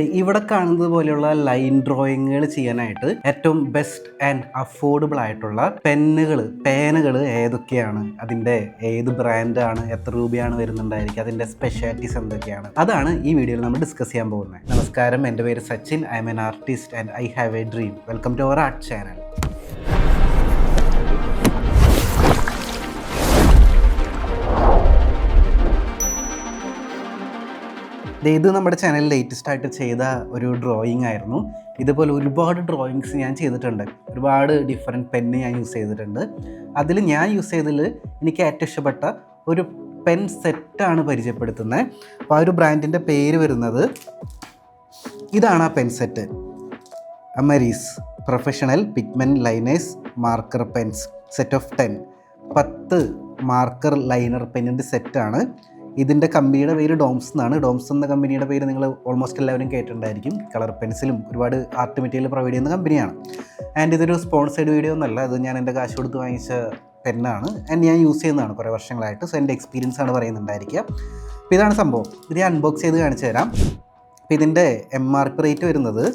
ഇവിടെ കാണുന്നത് പോലെയുള്ള ലൈൻ ഡ്രോയിങ്ങുകൾ ചെയ്യാനായിട്ട് ഏറ്റവും ബെസ്റ്റ് ആൻഡ് അഫോർഡബിൾ ആയിട്ടുള്ള പെന്നുകൾ പേനകൾ ഏതൊക്കെയാണ്? അതിന്റെ ഏത് ബ്രാൻഡാണ് എത്ര രൂപയാണ് വരുന്നുണ്ടായിരിക്കുക? അതിന്റെ സ്പെഷ്യാലിറ്റീസ് എന്തൊക്കെയാണ്? അതാണ് ഈ വീഡിയോയിൽ നമ്മൾ ഡിസ്കസ് ചെയ്യാൻ പോകുന്നത്. നമസ്കാരം. എന്റെ പേര് Sachin. I am an artist and I have a dream welcome to our art channel ഇത് നമ്മുടെ ചാനലിൽ ലേറ്റസ്റ്റ് ആയിട്ട് ചെയ്ത ഒരു ഡ്രോയിങ് ആയിരുന്നു. ഇതുപോലെ ഒരുപാട് ഡ്രോയിങ്സ് ഞാൻ ചെയ്തിട്ടുണ്ട്. ഒരുപാട് ഡിഫറെന്റ് പെന്ന് ഞാൻ യൂസ് ചെയ്തിട്ടുണ്ട്. അതിൽ ഞാൻ യൂസ് ചെയ്തതിൽ എനിക്ക് ഏറ്റവും ഇഷ്ടപ്പെട്ട ഒരു പെൻ സെറ്റാണ് പരിചയപ്പെടുത്തുന്നത്. അപ്പോൾ ആ ഒരു ബ്രാൻഡിന്റെ പേര് വരുന്നത് ഇതാണ് ആ pen set അമരീസ് professional pigment liners marker pens set of ten പത്ത് മാർക്കർ ലൈനർ പെന്നിന്റെ സെറ്റാണ് ഇതിന്റെ കമ്പനിയുടെ പേര് ഡോംസ് എന്നാണ്. ഡോംസ് എന്ന കമ്പനിയുടെ പേര് നിങ്ങൾ ഓൾമോസ്റ്റ് എല്ലാവരും കേട്ടിട്ടുണ്ടായിരിക്കും. കളർ പെൻസിലും ഒരുപാട് ആർട്ട് മെറ്റീരിയൽ പ്രൊവൈഡ് ചെയ്യുന്ന കമ്പനിയാണ്. ആൻഡ് ഇതൊരു സ്പോൺസേഡ് വീഡിയോ ഒന്നല്ല. അത് ഞാൻ എന്റെ കാശ് കൊടുത്ത് വാങ്ങിച്ച പെന്നാണ് ആൻഡ് ഞാൻ യൂസ് ചെയ്യുന്നതാണ് കുറേ വർഷങ്ങളായിട്ട്. സോ എന്റെ എക്സ്പീരിയൻസ് ആണ് പറയുന്നുണ്ടായിരിക്കുക. അപ്പോൾ ഇതാണ് സംഭവം. ഇത് ഞാൻ അൺബോക്സ് ചെയ്ത് കാണിച്ചു തരാം. അപ്പോൾ ഇതിന്റെ എം ആർ പി റേറ്റ് വരുന്നത്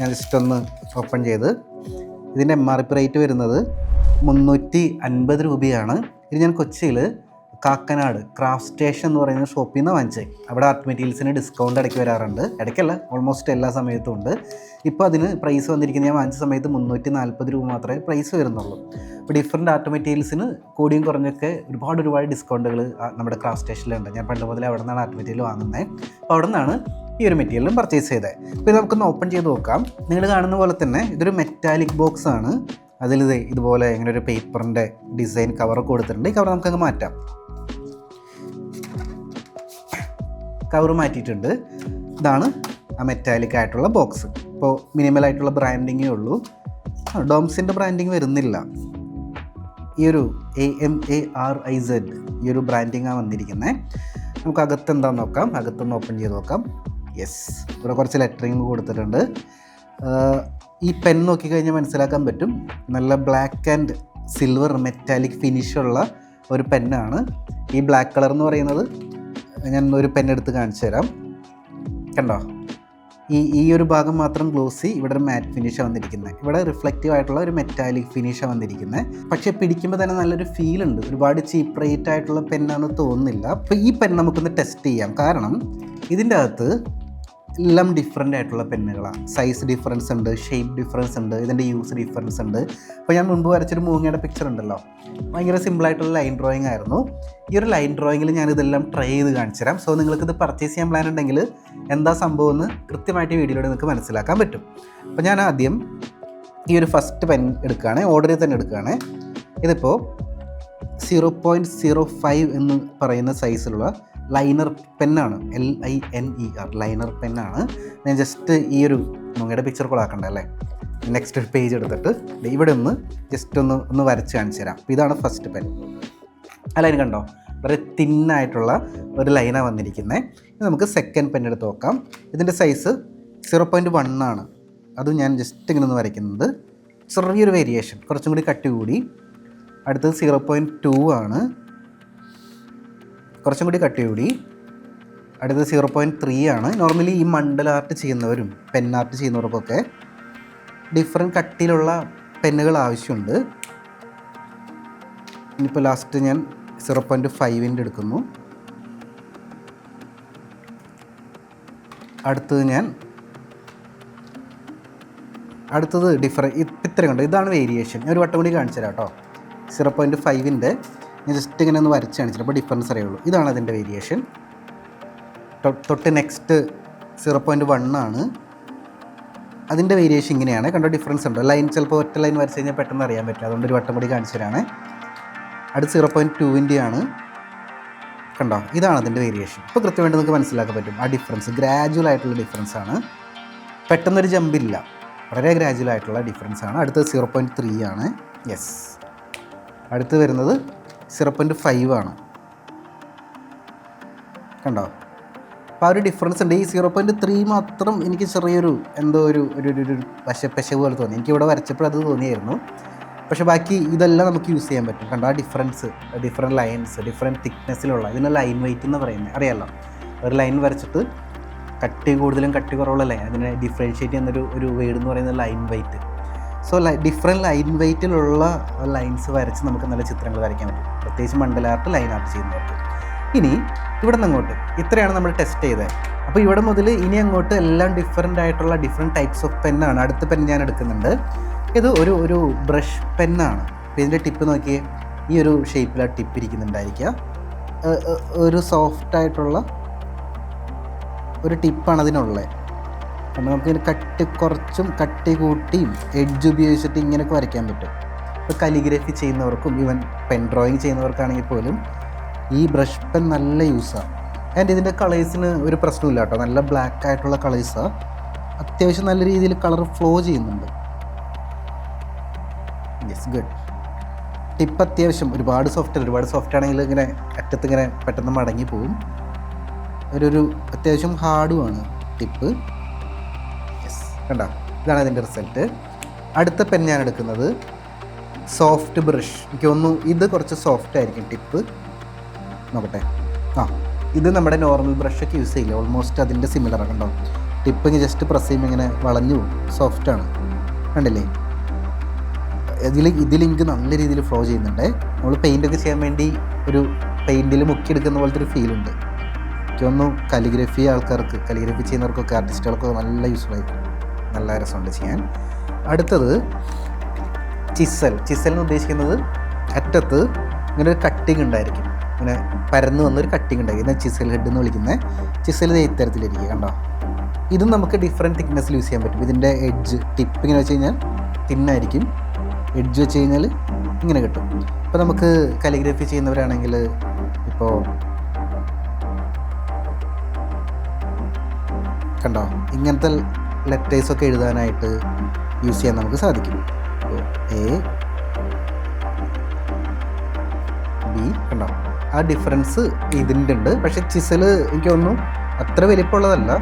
ഞാൻ ജസ്റ്റ് ഒന്ന് ഓപ്പൺ ചെയ്ത് ഇതിന്റെ എം ആർ പി റേറ്റ് വരുന്നത് മുന്നൂറ്റി അൻപത് രൂപയാണ്. ഇത് ഞാൻ കൊച്ചിയിൽ കാക്കനാട് ക്രാഫ്റ്റ് സ്റ്റേഷൻ എന്ന് പറയുന്ന ഷോപ്പിൽ നിന്ന് വാങ്ങിച്ചത് അവിടെ ആർട്ട് മെറ്റീരിയൽസിന് ഡിസ്കൗണ്ട് ഇടയ്ക്ക് വരാറുണ്ട്. ഇടയ്ക്കല്ല ഓൾമോസ്റ്റ് എല്ലാ സമയത്തും ഉണ്ട്. ഇപ്പോൾ അതിന് പ്രൈസ് വന്നിരിക്കുന്നത് ഞാൻ വാങ്ങിച്ച സമയത്ത് മുന്നൂറ്റി നാൽപ്പത് രൂപ മാത്രമേ പ്രൈസ് വരുന്നുള്ളൂ. അപ്പോൾ ഡിഫറെന്റ് ആർട്ട് മെറ്റീരിയൽസിന് കൂടിയും കുറഞ്ഞൊക്കെ ഒരുപാട് ഒരുപാട് ഡിസ്കൗണ്ടുകൾ നമ്മുടെ ക്രാഫ്റ്റ് സ്റ്റേഷനിലുണ്ട് ഞാൻ പണ്ട് മുതലേ അവിടെ നിന്നാണ് ആർട്ട് മെറ്റീരിയൽ വാങ്ങുന്നത് അപ്പോൾ അവിടെ നിന്നാണ് ഈ ഒരു മെറ്റീരിയലും പർച്ചേസ് ചെയ്തത് അപ്പോൾ ഇത് നമുക്കൊന്ന് ഓപ്പൺ ചെയ്ത് നോക്കാം. നിങ്ങൾ കാണുന്ന പോലെ തന്നെ ഇതൊരു മെറ്റാലിക് ബോക്സ് ആണ്. അതിൽ ഇതുപോലെ ഇങ്ങനെ ഒരു പേപ്പറിന്റെ ഡിസൈൻ കവർ കൊടുത്തിട്ടുണ്ട്. ഈ കവർ നമുക്കങ്ങ് മാറ്റാം. കവർ മാറ്റിയിട്ടുണ്ട്. ഇതാണ് ആ മെറ്റാലിക് ആയിട്ടുള്ള ബോക്സ് ഇപ്പോൾ മിനിമൽ ആയിട്ടുള്ള ബ്രാൻഡിങ്ങേ ഉള്ളൂ. ഡോംസിന്റെ ബ്രാൻഡിങ് വരുന്നില്ല. ഈ ഒരു A M A R I Z ഈ ഒരു ബ്രാൻഡിങ്ങാണ് വന്നിരിക്കുന്നത് നമുക്ക് അകത്ത് എന്താണെന്ന് നോക്കാം? അകത്തൊന്ന് ഓപ്പൺ ചെയ്ത് നോക്കാം. യെസ് ഇവിടെ കുറച്ച് ലെറ്ററിങ് കൊടുത്തിട്ടുണ്ട്. ഈ പെൻ നോക്കിക്കഴിഞ്ഞാൽ മനസ്സിലാക്കാൻ പറ്റും. നല്ല ബ്ലാക്ക് ആൻഡ് സിൽവർ മെറ്റാലിക് ഫിനിഷുള്ള ഒരു പെന്നാണ് ഈ ബ്ലാക്ക് കളർ എന്ന് പറയുന്നത് ഞാൻ ഒരു പെൻ എടുത്ത് കാണിച്ചു തരാം. കണ്ടോ? ഈ ഈ ഒരു ഭാഗം മാത്രം ഗ്ലോസി ഇവിടെ ഒരു മാറ്റ് ഫിനിഷാണ് വന്നിരിക്കുന്നത് ഇവിടെ റിഫ്ലക്റ്റീവ് ആയിട്ടുള്ള ഒരു മെറ്റാലിക് ഫിനിഷാണ് വന്നിരിക്കുന്നത് പക്ഷേ പിടിക്കുമ്പോൾ തന്നെ നല്ലൊരു ഫീൽ ഉണ്ട്. ഒരുപാട് ചീപ്പ് റേറ്റ് ആയിട്ടുള്ള പെന്നാണെന്ന് തോന്നുന്നില്ല. അപ്പോൾ ഈ പെൻ നമുക്കൊന്ന് ടെസ്റ്റ് ചെയ്യാം. കാരണം ഇതിന്റെ അകത്ത് എല്ലാം ഡിഫറെന്റ് ആയിട്ടുള്ള പെന്നുകളാണ് സൈസ് ഡിഫറൻസ് ഉണ്ട് ഷേപ്പ് ഡിഫറൻസ് ഉണ്ട് ഇതിന്റെ യൂസ് ഡിഫറൻസ് ഉണ്ട്. അപ്പോൾ ഞാൻ മുൻപ് വരച്ചൊരു മൂങ്ങയുടെ പിക്ചർ ഉണ്ടല്ലോ. ഭയങ്കര സിമ്പിളായിട്ടുള്ള ലൈൻ ഡ്രോയിങ് ആയിരുന്നു. ഈ ഒരു ലൈൻ ഡ്രോയിങ്ങിൽ ഞാൻ ഇതെല്ലാം ട്രൈ ചെയ്ത് കാണിച്ചു തരാം. സോ നിങ്ങൾക്കിത് പർച്ചേസ് ചെയ്യാൻ പ്ലാൻ ഉണ്ടെങ്കിൽ എന്താ സംഭവം എന്ന് കൃത്യമായിട്ട് വീഡിയോയിലൂടെ നിങ്ങൾക്ക് മനസ്സിലാക്കാൻ പറ്റും. അപ്പോൾ ഞാൻ ആദ്യം ഈ ഒരു ഫസ്റ്റ് പെൻ എടുക്കുകയാണ് ഓർഡറിൽ തന്നെ എടുക്കുകയാണ്. ഇതിപ്പോൾ സീറോ പോയിന്റ് സീറോ ഫൈവ് എന്ന് പറയുന്ന സൈസിലുള്ള liner പെന്നാണ്. L I N E R liner പെന്നാണ്. ഞാൻ ജസ്റ്റ് ഈ ഒരു മുങ്ങയുടെ പിക്ചർ കൂടെ ആക്കണ്ടേ അല്ലേ? നെക്സ്റ്റ് ഒരു പേജ് എടുത്തിട്ട് ഇവിടെ ഒന്ന് ജസ്റ്റ് ഒന്ന് ഒന്ന് വരച്ച് കാണിച്ചു തരാം. അപ്പോൾ ഇതാണ് ഫസ്റ്റ് പെൻ ആ ലൈൻ കണ്ടോ? വളരെ തിന്നായിട്ടുള്ള ഒരു ലൈനാണ് വന്നിരിക്കുന്നത് ഇനി നമുക്ക് സെക്കൻഡ് പെൻ എടുത്ത് നോക്കാം. ഇതിന്റെ സൈസ് സീറോ പോയിന്റ് വൺ ആണ്. അത് ഞാൻ ജസ്റ്റ് ഇങ്ങനെ ഒന്ന് വരയ്ക്കുന്നത്. ചെറിയൊരു വേരിയേഷൻ കുറച്ചും കൂടി കട്ടി കൂടി അടുത്തത് സീറോ പോയിന്റ് ടു ആണ്. കുറച്ചും കൂടി കട്ട് കൂടി അടുത്തത് സീറോ പോയിന്റ് ത്രീ ആണ്. നോർമലി ഈ മണ്ടൽ ആർട്ട് ചെയ്യുന്നവരും പെൻ ആർട്ട് ചെയ്യുന്നവർക്കൊക്കെ ഡിഫറെന്റ് കട്ടിലുള്ള പെന്നുകൾ ആവശ്യമുണ്ട്. ഇനിയിപ്പോൾ ലാസ്റ്റ് ഞാൻ സീറോ പോയിന്റ് ഫൈവിന്റെ എടുക്കുന്നു. അടുത്തത് ഞാൻ അടുത്തത് ഡിഫറെ ഇത്രയും കണ്ടോ? ഇതാണ് വേരിയേഷൻ ഞാൻ ഒരു വട്ടം കൂടി കാണിച്ചു തരാം കേട്ടോ സീറോ പോയിന്റ് ഫൈവിന്റെ ഞാൻ ജസ്റ്റ് ഇങ്ങനെ ഒന്ന് വരച്ച് കാണിച്ചിട്ട് അപ്പോൾ ഡിഫറൻസ് അറിയുള്ളൂ. ഇതാണ് അതിന്റെ വേരിയേഷൻ തൊട്ട് നെക്സ്റ്റ് സീറോ പോയിന്റ് വൺ ആണ്. അതിന്റെ വേരിയേഷൻ ഇങ്ങനെയാണ്. കണ്ടോ ഡിഫറൻസ് ഉണ്ടോ? ലൈൻ ചിലപ്പോൾ ഒറ്റ ലൈൻ വരച്ച് കഴിഞ്ഞാൽ പെട്ടെന്ന് അറിയാൻ പറ്റും. അതുകൊണ്ട് ഒരു വട്ടം കൂടി കാണിച്ചു തരാണ്. അടുത്ത് സീറോ പോയിന്റ് ടുവിന്റെ ആണ്. കണ്ടോ? ഇതാണ് അതിന്റെ വേരിയേഷൻ ഇപ്പോൾ കൃത്യമായിട്ട് നിങ്ങൾക്ക് മനസ്സിലാക്കാൻ പറ്റും. ആ ഡിഫറൻസ് ഗ്രാജുവൽ ആയിട്ടുള്ള ഡിഫറൻസ് ആണ്. പെട്ടെന്നൊരു ജമ്പില്ല വളരെ ഗ്രാജുവൽ ആയിട്ടുള്ള ഡിഫറൻസ് ആണ്. അടുത്തത് സീറോ പോയിന്റ് ത്രീ ആണ്. യെസ് അടുത്ത് വരുന്നത് സീറോ പോയിന്റ് ഫൈവ് ആണ്. കണ്ടോ? അപ്പോൾ ആ ഒരു ഡിഫറൻസ് ഉണ്ട്. ഈ സീറോ പോയിന്റ് ത്രീ മാത്രം എനിക്ക് ചെറിയൊരു എന്തോ ഒരു ഒരു ഒരു- ഒരു പശ പോലെ തോന്നി. എനിക്ക് ഇവിടെ വരച്ചപ്പോൾ അത് തോന്നിയായിരുന്നു. പക്ഷേ ബാക്കി ഇതെല്ലാം നമുക്ക് യൂസ് ചെയ്യാൻ പറ്റും. കണ്ടോ? ആ ഡിഫറൻസ് ഡിഫറെന്റ് ലൈൻസ് ഡിഫറെന്റ് തിക്നെസ്സിലുള്ള ഇതിനെ ലൈൻ വെയിറ്റ് എന്ന് പറയുന്നത്. അറിയാമല്ലോ ഒരു ലൈൻ വരച്ചിട്ട് കട്ടി കൂടുതലും കട്ടി ലൈൻ അതിനെ ഡിഫറൻഷ്യേറ്റ് ചെയ്യുന്നൊരു ഒരു വേർഡ് എന്ന് പറയുന്നത് ലൈൻ വെയിറ്റ് സോ ലൈ ഡിഫറെന്റ് ലൈൻ വെയ്റ്റിലുള്ള ലൈൻസ് വരച്ച് നമുക്ക് നല്ല ചിത്രങ്ങൾ വരയ്ക്കാൻ പറ്റും. പ്രത്യേകിച്ച് മണ്ഡല ആർട്ട് ലൈൻ ആർട്ട് ചെയ്യുന്നവർക്ക്. ഇനി ഇവിടെ നിന്ന് അങ്ങോട്ട്. ഇത്രയാണ് നമ്മൾ ടെസ്റ്റ് ചെയ്തത്. അപ്പോൾ ഇവിടെ മുതൽ ഇനി അങ്ങോട്ട് എല്ലാം ഡിഫറെന്റ് ആയിട്ടുള്ള ഡിഫറെന്റ് ടൈപ്സ് ഓഫ് പെന്നാണ് അടുത്ത പെൻ ഞാൻ എടുക്കുന്നുണ്ട്. ഇത് ഒരു ഒരു ബ്രഷ് പെന്നാണ് അപ്പോൾ ഇതിന്റെ ടിപ്പ് നോക്കിയേ. ഈ ഒരു ഷേപ്പിലാണ് ടിപ്പ് ഇരിക്കുന്നുണ്ടായിരിക്കുക. ഒരു സോഫ്റ്റ് ആയിട്ടുള്ള ഒരു ടിപ്പാണ് അതിനുള്ളത് കാരണം നമുക്ക് ഇങ്ങനെ കട്ടി കുറച്ചും കട്ടി കൂട്ടിയും എഡ്ജ് ഉപയോഗിച്ചിട്ട് ഇങ്ങനെയൊക്കെ വരയ്ക്കാൻ പറ്റും. ഇപ്പോൾ കലിഗ്രഫി ചെയ്യുന്നവർക്കും ഈവൻ പെൻ ഡ്രോയിങ് ചെയ്യുന്നവർക്കാണെങ്കിൽ പോലും ഈ ബ്രഷ് പെൻ നല്ല യൂസാണ് ആൻഡ് ഇതിന്റെ കളേഴ്സിന് ഒരു പ്രശ്നമില്ല കേട്ടോ. നല്ല ബ്ലാക്ക് ആയിട്ടുള്ള കളേഴ്സാണ് അത്യാവശ്യം നല്ല രീതിയിൽ കളർ ഫ്ലോ ചെയ്യുന്നുണ്ട്. യെസ് ഗുഡ് ടിപ്പ് അത്യാവശ്യം. ഒരുപാട് സോഫ്റ്റ് ഒരുപാട് സോഫ്റ്റ് ആണെങ്കിൽ ഇങ്ങനെ അറ്റത്ത് ഇങ്ങനെ പെട്ടെന്ന് മടങ്ങി പോകും ഒരു അത്യാവശ്യം ഹാർഡുമാണ് ടിപ്പ് കണ്ട? ഇതാണ് അതിന്റെ റിസൾട്ട്. അടുത്ത പെൻ ഞാൻ എടുക്കുന്നത് സോഫ്റ്റ് ബ്രഷ് എനിക്ക് തോന്നുന്നു ഇത് കുറച്ച് സോഫ്റ്റ് ആയിരിക്കും ടിപ്പ് നോക്കട്ടെ. ആ ഇത് നമ്മുടെ നോർമൽ ബ്രഷൊക്കെ യൂസ് ചെയ്യില്ല? ഓൾമോസ്റ്റ് അതിന്റെ സിമിലർ ആണ് കണ്ടോ? ടിപ്പ് ഇങ്ങനെ ജസ്റ്റ് പ്രസ് ചെയ്യുമ്പോൾ ഇങ്ങനെ വളഞ്ഞു സോഫ്റ്റ് ആണ്. കണ്ടില്ലേ? ഇതിൽ ഇതിൽ എനിക്ക് നല്ല രീതിയിൽ ഫ്ലോ ചെയ്യുന്നുണ്ട്. നമ്മൾ പെയിന്റ് ഒക്കെ ചെയ്യാൻ വേണ്ടി ഒരു പെയിന്റിൽ മുക്കിയെടുക്കുന്ന പോലത്തെ ഒരു ഫീലുണ്ട് എനിക്കൊന്നും കലിഗ്രഫി ആൾക്കാർക്ക് കലിഗ്രഫി ചെയ്യുന്നവർക്കൊക്കെ ആർട്ടിസ്റ്റുകൾക്കൊക്കെ നല്ല യൂസ്ഫുൾ ആയിരിക്കും. നല്ല രസമുണ്ട് ചെയ്യാൻ. അടുത്തത് ചിസൽ. ചിസൽ എന്ന് ഉദ്ദേശിക്കുന്നത് അറ്റത്ത് ഇങ്ങനെ ഒരു കട്ടിങ് ഉണ്ടായിരിക്കും. ഇങ്ങനെ പരന്ന് വന്നൊരു കട്ടിങ് ഉണ്ടായിരിക്കും. ഇതിനെ ചിസൽ ഹെഡ് എന്ന് വിളിക്കുന്നത് ചിസൽ ഇത്തരത്തിലിരിക്കുക കണ്ടോ? ഇതും നമുക്ക് ഡിഫറെന്റ് തിക്നെസ്സിൽ യൂസ് ചെയ്യാൻ പറ്റും. ഇതിന്റെ എഡ്ജ് ടിപ്പ് ഇങ്ങനെ വെച്ച് കഴിഞ്ഞാൽ തിന്നായിരിക്കും. എഡ്ജ് വെച്ച് കഴിഞ്ഞാൽ ഇങ്ങനെ കിട്ടും. ഇപ്പോൾ നമുക്ക് കാലിഗ്രഫി ചെയ്യുന്നവരാണെങ്കിൽ ഇപ്പോൾ കണ്ടോ? ഇങ്ങനത്തെ ലെറ്റേഴ്സൊക്കെ എഴുതാനായിട്ട് യൂസ് ചെയ്യാൻ നമുക്ക് സാധിക്കും. അപ്പോൾ എ ബി കണ്ടോ? ആ ഡിഫറൻസ് ഇതിന്റെ ഉണ്ട്. പക്ഷേ ചിസൽ എനിക്ക് തോന്നുന്നു അത്ര വലിപ്പമുള്ളതല്ല.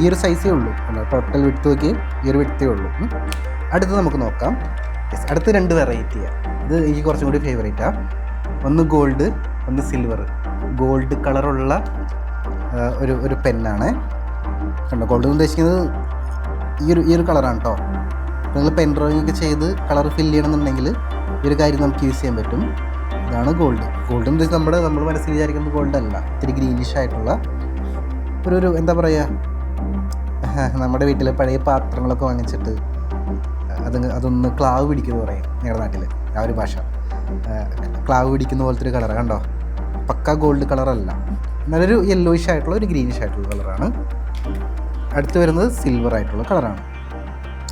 ഈ ഒരു സൈസേ ഉള്ളൂ. ടോട്ടൽ വിട്ട് നോക്കി ഈ ഒരു വിട്ടേ ഉള്ളൂ. അടുത്ത് നമുക്ക് നോക്കാം. യെസ് അടുത്ത രണ്ട് വെറൈറ്റിയാണ് ഇത് എനിക്ക് കുറച്ചും കൂടി ഫേവറേറ്റാണ് ഒന്ന് ഗോൾഡ് ഒന്ന് സിൽവർ ഗോൾഡ് കളറുള്ള ഒരു ഒരു പെന്നാണ് കണ്ടോ? ഗോൾഡ് എന്ന് ഉദ്ദേശിക്കുന്നത് ഈ ഒരു ഈ ഒരു കളറാണ് കേട്ടോ നിങ്ങൾ പെൻ ഡ്രോയിങ് ഒക്കെ ചെയ്ത് കളർ ഫില്ല് ചെയ്യണമെന്നുണ്ടെങ്കിൽ ഈ ഒരു കാര്യം നമുക്ക് യൂസ് ചെയ്യാൻ പറ്റും. ഇതാണ് ഗോൾഡ് ഗോൾഡ് എന്ന് വെച്ചാൽ നമ്മുടെ നമ്മൾ മനസ്സിൽ വിചാരിക്കുന്നത് ഗോൾഡ് അല്ല. ഇത്തിരി ഗ്രീനിഷ് ആയിട്ടുള്ള ഒരു ഒരു എന്താ പറയുക നമ്മുടെ വീട്ടിലെ പഴയ പാത്രങ്ങളൊക്കെ വാങ്ങിച്ചിട്ട് അത് അതൊന്ന് ക്ലാവ് പിടിക്കുന്ന പറയും ഞങ്ങളുടെ നാട്ടിൽ ആ ഒരു ഭാഷ. ക്ലാവ് പിടിക്കുന്ന പോലത്തെ ഒരു കളർ കണ്ടോ? പക്ക ഗോൾഡ് കളറല്ല. നല്ലൊരു യെല്ലോയിഷ് ആയിട്ടുള്ള ഒരു ഗ്രീനിഷ് ആയിട്ടുള്ള കളറാണ് അടുത്ത് വരുന്നത് സിൽവർ ആയിട്ടുള്ള കളറാണ്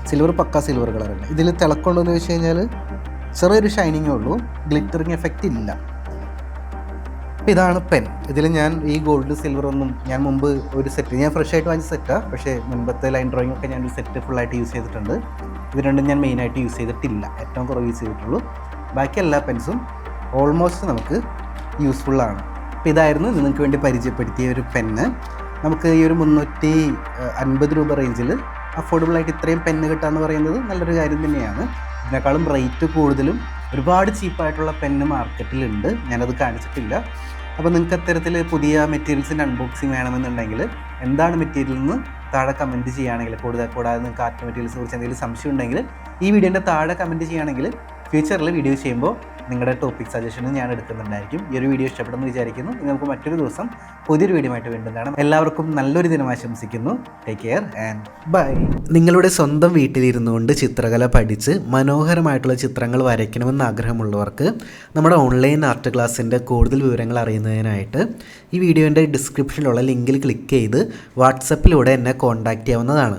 സിൽവർ പക്ക സിൽവർ കളറാണ് ഇതിൽ തിളക്കമുണ്ടെന്ന് ചോദിച്ചു കഴിഞ്ഞാൽ ചെറിയൊരു ഷൈനിങ്ങേ ഉള്ളൂ. ഗ്ലിറ്ററിങ് എഫക്റ്റ് ഇല്ല. അപ്പോൾ ഇതാണ് പെൻ ഇതിൽ ഞാൻ ഈ ഗോൾഡ് സിൽവർ ഒന്നും ഞാൻ മുമ്പ് ഒരു സെറ്റ് ഞാൻ ഫ്രഷ് ആയിട്ട് വാങ്ങിച്ച സെറ്റാണ് പക്ഷേ മുമ്പത്തെ ലൈൻ ഡ്രോയിങ് ഒക്കെ ഞാൻ ഒരു സെറ്റ് ഫുൾ ആയിട്ട് യൂസ് ചെയ്തിട്ടുണ്ട്. ഇത് രണ്ടും ഞാൻ മെയിനായിട്ട് യൂസ് ചെയ്തിട്ടില്ല. ഏറ്റവും കുറവ് യൂസ് ചെയ്തിട്ടുള്ളൂ. ബാക്കി എല്ലാ പെൻസും ഓൾമോസ്റ്റ് നമുക്ക് യൂസ്ഫുള്ളാണ് അപ്പോൾ ഇതായിരുന്നു നിങ്ങൾക്ക് വേണ്ടി പരിചയപ്പെടുത്തിയ ഒരു പെന്ന് നമുക്ക് ഈ ഒരു മുന്നൂറ്റി അൻപത് രൂപ റേഞ്ചിൽ അഫോർഡബിൾ ആയിട്ട് ഇത്രയും പെന്ന് കിട്ടുക എന്ന് പറയുന്നത് നല്ലൊരു കാര്യം തന്നെയാണ്. ഇതിനേക്കാളും റേറ്റ് കൂടുതലും ഒരുപാട് ചീപ്പായിട്ടുള്ള പെന്ന് മാർക്കറ്റിലുണ്ട് ഞാനത് കാണിച്ചിട്ടില്ല. അപ്പോൾ നിങ്ങൾക്ക് അത്തരത്തിൽ പുതിയ മെറ്റീരിയൽസിന്റെ അൺബോക്സിങ് വേണമെന്നുണ്ടെങ്കിൽ എന്താണ് മെറ്റീരിയൽ എന്ന് താഴെ കമന്റ് ചെയ്യുകയാണെങ്കിൽ കൂടുതൽ കൂടാതെ നിങ്ങൾക്ക് ആർട്ട് മെറ്റീരിയൽസിനെ കുറിച്ച് എന്തെങ്കിലും സംശയം ഉണ്ടെങ്കിൽ ഈ വീഡിയോന്റെ താഴെ കമന്റ് ചെയ്യുകയാണെങ്കിൽ ഫ്യൂച്ചറിൽ വീഡിയോ ചെയ്യുമ്പോൾ നിങ്ങളുടെ ടോപ്പിക് സജഷനും ഞാൻ എടുക്കുന്നുണ്ടായിരിക്കും. ഈ ഒരു വീഡിയോ ഇഷ്ടപ്പെടുന്നു വിചാരിക്കുന്നു. നിങ്ങൾക്ക് മറ്റൊരു ദിവസം പുതിയൊരു വീഡിയോ ആയിട്ട് വീണ്ടും കാണാം. എല്ലാവർക്കും നല്ലൊരു ദിനം ആശംസിക്കുന്നു. ടേക്ക് കെയർ ആൻഡ് ബൈ നിങ്ങളുടെ സ്വന്തം വീട്ടിലിരുന്നു കൊണ്ട് ചിത്രകല പഠിച്ച് മനോഹരമായിട്ടുള്ള ചിത്രങ്ങൾ വരയ്ക്കണമെന്ന് ആഗ്രഹമുള്ളവർക്ക് നമ്മുടെ ഓൺലൈൻ ആർട്ട് ക്ലാസ്സിന്റെ കൂടുതൽ വിവരങ്ങൾ അറിയുന്നതിനായിട്ട് ഈ വീഡിയോന്റെ ഡിസ്ക്രിപ്ഷനിലുള്ള ലിങ്കിൽ ക്ലിക്ക് ചെയ്ത് വാട്സപ്പിലൂടെ എന്നെ കോൺടാക്റ്റ് ചെയ്യാവുന്നതാണ്.